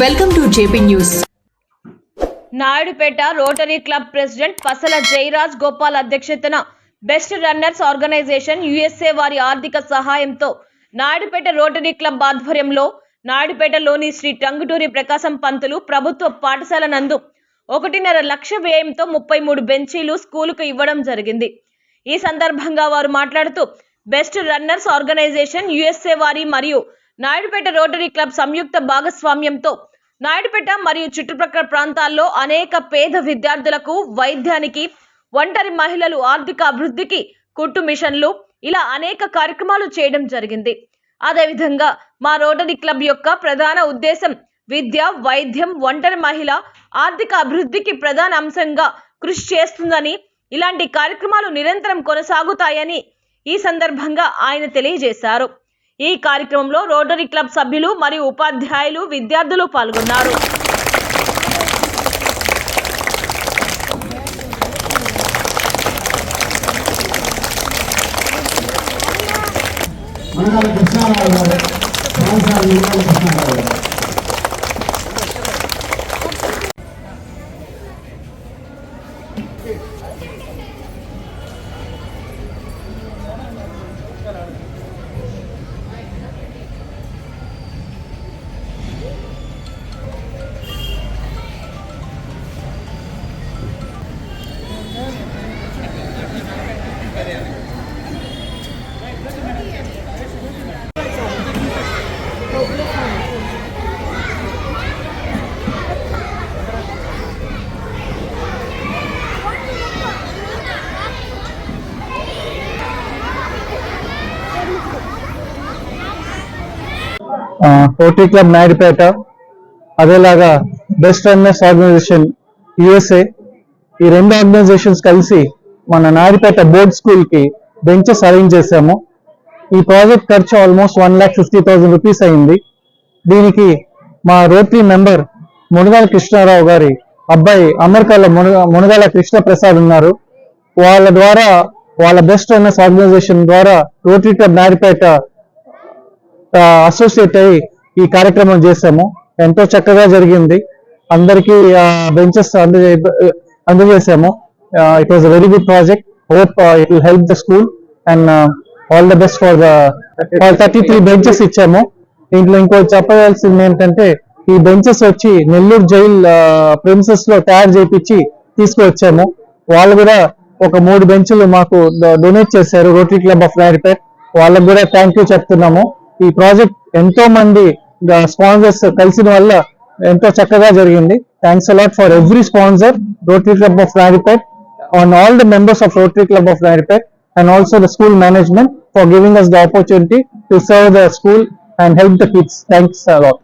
Welcome to JP news. Naidupeta Rotary Club president Pasala Jayaraj Gopal అధ్యక్షతన best runners organisation USA వారి ఆర్థిక సహాయంతో Naidupeta rotary club ఆధ్వర్యంలో నాయుడుపేటలోని శ్రీ టంగుటూరి ప్రకాశం పంతులు ప్రభుత్వ పాఠశాల నందు ఒకటిన్నర లక్ష వ్యయంతో ముప్పై మూడు బెంచీలు స్కూలుకు ఇవ్వడం జరిగింది. ఈ సందర్భంగా వారు మాట్లాడుతూ బెస్ట్ రన్నర్స్ ఆర్గనైజేషన్ యుఎస్ఏ వారి మరియు నాయుడుపేట రోటరీ క్లబ్ సంయుక్త భాగస్వామ్యంతో నాయుడుపేట మరియు చుట్టుప్రక్కల ప్రాంతాల్లో అనేక పేద విద్యార్థులకు వైద్యానికి ఒంటరి మహిళలు ఆర్థిక అభివృద్ధికి కుట్టు మిషన్లు ఇలా అనేక కార్యక్రమాలు చేయడం జరిగింది. అదేవిధంగా మా రోటరీ క్లబ్ యొక్క ప్రధాన ఉద్దేశం విద్య వైద్యం ఒంటరి మహిళ ఆర్థిక అభివృద్ధికి ప్రధాన అంశంగా కృషి చేస్తుందని ఇలాంటి కార్యక్రమాలు నిరంతరం కొనసాగుతాయని ఈ సందర్భంగా ఆయన తెలియజేశారు. ఈ కార్యక్రమంలో రోటరీ క్లబ్ సభ్యులు మరియు ఉపాధ్యాయులు విద్యార్థులు పాల్గొన్నారు. మండల కృష్ణారావు గారు పాఠశాల మండల కృష్ణారావు గారు. పోటీ క్లబ్ నాయుడుపేట అదేలాగా బెస్ట్ రన్నర్స్ ఆర్గనైజేషన్ యుఎస్ఏ ఈ రెండు ఆర్గనైజేషన్స్ కలిసి మన నాయుడుపేట బోర్డ్ స్కూల్కి బెంచెస్ అరేంజ్ చేశాము. ఈ ప్రాజెక్ట్ ఖర్చు almost one lakh fifty thousand rupees అయింది. దీనికి మా రోటరీ మెంబర్ మునగాల కృష్ణారావు గారి అబ్బాయి అమెరికాలో మునగా మునగాల కృష్ణ ప్రసాద్ ఉన్నారు. వాళ్ళ ద్వారా వాళ్ళ బెస్ట్ రన్నర్స్ ఆర్గనైజేషన్ ద్వారా రోటరీ క్లబ్ నాయుడుపేట అసోసియేట్ అయ్యి ఈ కార్యక్రమం చేశాము. ఎంతో చక్కగా జరిగింది. అందరికీ బెంచెస్ అందజే అందజేసాము it was very good project hope it will help the school and all the best for the thirty three benches ఇచ్చాము. దీంట్లో ఇంకో చెప్పవలసింది ఏంటంటే ఈ బెంచెస్ వచ్చి నెల్లూరు జైల్ ప్రిన్సెస్లో తయారు చేయించి తీసుకువచ్చాము. వాళ్ళు కూడా ఒక మూడు బెంచ్లు మాకు డొనేట్ చేశారు. రోటరీ క్లబ్ ఆఫ్ నాయుడుపేట్ వాళ్ళకు కూడా థ్యాంక్ యూ చెప్తున్నాము. ఈ ప్రాజెక్ట్ ఎంతో మంది స్పాన్సర్స్ కలిసిన వల్ల ఎంతో చక్కగా జరిగింది. Thanks a lot for every sponsor rotary club of Naidupet on all the members of rotary club of Naidupet and also the school management for giving us the opportunity to serve the school and help the kids thanks a lot